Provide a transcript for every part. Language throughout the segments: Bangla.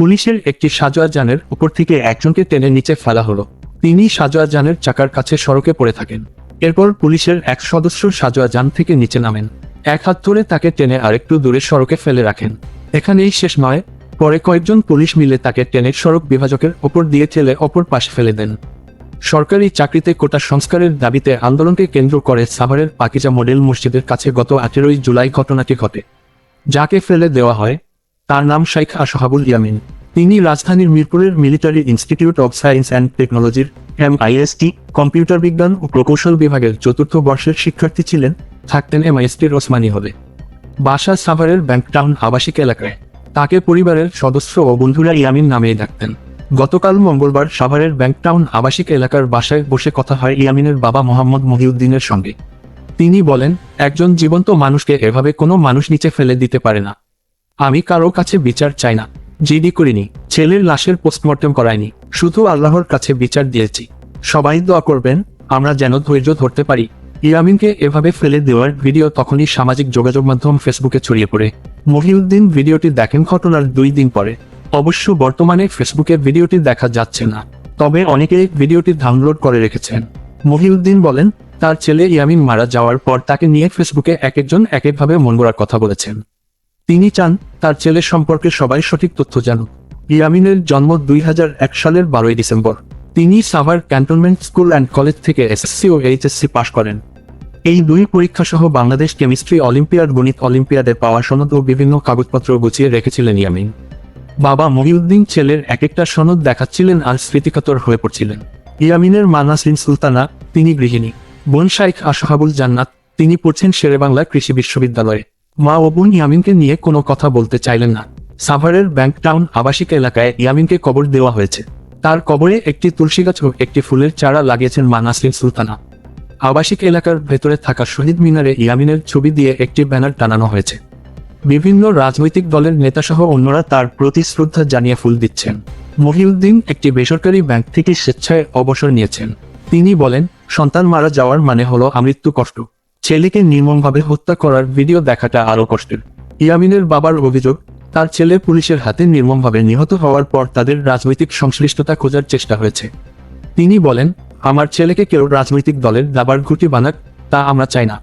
পুলিশের একটি সাজোয়া যানের উপর থেকে একজনকে টেনে নিচে ফেলা হলো। তিনি সাজোয়া যানের চাকার কাছে সড়কে পড়ে থাকেন। এরপর পুলিশের এক সদস্য সাজোয়া যান থেকে নিচে নামেন। এক হাত ধরে তাকে টেনে আরেকটু দূরে সড়কে ফেলে রাখেন। এখানেই শেষ নয়, পরে কয়েকজন পুলিশ মিলে তাকে টেনে সড়ক বিভাজকের ওপর দিয়ে ঠেলে অপর পাশে ফেলে দেন। সরকারি চাকরিতে কোটা সংস্কারের দাবিতে আন্দোলনকে কেন্দ্র করে সাভারের পাকিজা মডেল মসজিদের কাছে গত আঠেরোই জুলাই ঘটনাটি ঘটে। যাকে ফেলে দেওয়া হয় তার নাম শাইখ আশহাবুল ইয়ামিন। তিনি রাজধানীর মিরপুরের military institute of science and টেকনোলজির এমআইএসটি, কম্পিউটার বিজ্ঞান ও প্রকৌশল বিভাগের চতুর্থ বর্ষের শিক্ষার্থী ছিলেন, থাকতেন এমআইএসটির ওসমানী হলে। বাসা সাভারের ব্যাংকটাউন আবাসিক এলাকায়। তাকে পরিবারের সদস্য ও বন্ধুরা ইয়ামিন নামেই ডাকতেন। গতকাল মঙ্গলবার সাভারের ব্যাংকটাউন আবাসিক এলাকার বাসায় বসে কথা হয় ইয়ামিনের বাবা মোহাম্মদ মহিউদ্দিনের সঙ্গে। তিনি বলেন, একজন জীবন্ত মানুষকে এভাবে কোনো মানুষ নিচে ফেলে দিতে পারে না। আমি কারও কাছে বিচার চাই না, জিডি করিনি, ছেলের লাশের পোস্টমর্টম করায়নি শুধু আল্লাহর কাছে বিচার দিয়েছি। সবাই দোয়া করবেন, আমরা যেন ধৈর্য ধরতে পারি। ইয়ামিনকে এভাবে ফেলে দেওয়ার ভিডিও তখনই সামাজিক যোগাযোগ মাধ্যম ফেসবুকে ছড়িয়ে পড়ে। মহিউদ্দিন ভিডিওটি দেখেন ঘটনার দুই দিন পরে। অবশ্য বর্তমানে ফেসবুকে ভিডিওটি দেখা যাচ্ছে না, তবে অনেকেই ভিডিওটি ডাউনলোড করে রেখেছেন। মহিউদ্দিন বলেন, তার ছেলে ইয়ামিন মারা যাওয়ার পর তাকে নিয়ে ফেসবুকে এক একজন এক একভাবে মন কথা বলেছেন। তিনি চান তার ছেলে সম্পর্কে সবাই সঠিক তথ্য জানুক। ইয়ামিনের জন্ম দুই সালের বারোই ডিসেম্বর। তিনি Savar cantonment school and college থেকে এসএসসি ও এইচএসসি পাশ করেন। এই দুই পরীক্ষা সহ বাংলাদেশ কেমিস্ট্রি অলিম্পিয়াড, গণিত অলিম্পিয়াডে পাওয়া সনদ ও বিভিন্ন কাগজপত্র গুছিয়ে রেখেছিলেন ইয়ামিন। বাবা মহিউদ্দিন ছেলের এক একটা সনদ দেখাচ্ছিলেন আর স্মৃতিকাতর হয়ে পড়ছিলেন। ইয়ামিনের মা নাসরিন সুলতানা, তিনি গৃহিণী। বোন শাইখ আশহাবুল জান্নাত, তিনি পড়ছেন শেরেবাংলা কৃষি বিশ্ববিদ্যালয়ে। মা ও ইয়ামিনকে নিয়ে কোনো কথা বলতে চাইলেন না। সাভারের ব্যাংক টাউন আবাসিক এলাকায় ইয়ামিনকে কবর দেওয়া হয়েছে। তার কবরে একটি তুলসী গাছ একটি ফুলের চারা লাগিয়েছেন মা নাসরিন সুলতানা। আবাসিক এলাকার ভেতরে থাকা শহীদ মিনারে ইয়ামিনের ছবি দিয়ে একটি ব্যানার টানানো হয়েছে। বিভিন্ন রাজনৈতিক দলের নেতাসহ অন্যরা তার প্রতি শ্রদ্ধা জানিয়ে ফুল দিচ্ছেন। মহিউদ্দিন একটি বেসরকারি ব্যাংক থেকে স্বেচ্ছায় অবসর নিয়েছেন। তিনি বলেন, সন্তান মারা যাওয়ার মানে হলো আমৃত্যু কষ্ট। ছেলেকে নির্মমভাবে হত্যা করার ভিডিও দেখাটা আরও কষ্টের। ইয়ামিনের বাবার অভিযোগ, তার ছেলে পুলিশের হাতে নির্মমভাবে নিহত হওয়ার পর তাদের রাজনৈতিক সংশ্লিষ্টতা খোঁজার চেষ্টা হয়েছে। তিনি বলেন, আমার ছেলেকে কেউ রাজনৈতিক দলের দাবার ঘুটি বানাক, তা আমরা চাই না।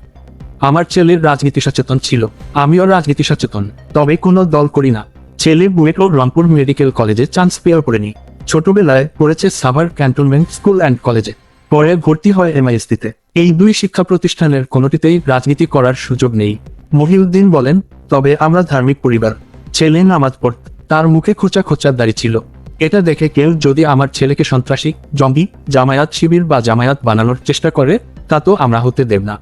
আমার ছেলের রাজনীতি সচেতন ছিল, আমিও রাজনীতি সচেতন, তবে কোনো দল করি না। ছেলে বুয়েট ও রংপুর মেডিকেল কলেজে চান্স পেয়েও পড়েনি। ছোটবেলায় পড়েছে সাভার ক্যান্টনমেন্ট স্কুল অ্যান্ড কলেজে। পরে ভর্তি হয় এমআইএসটিতে। এই দুই শিক্ষা প্রতিষ্ঠানের কোনটিতেই রাজনীতি করার সুযোগ নেই। মহিউদ্দিন বলেন, তবে আমরা ধার্মিক পরিবার। ছেলে নামাজ পড়ত। তার মুখে খোঁচা খোঁচার দাড়ি ছিল। এটা দেখে কেউ যদি আমার ছেলেকে সন্ত্রাসী, জঙ্গি, জামায়াত শিবির বা জামায়াত বানানোর চেষ্টা করে, তা তো আমরা হতে দেব না।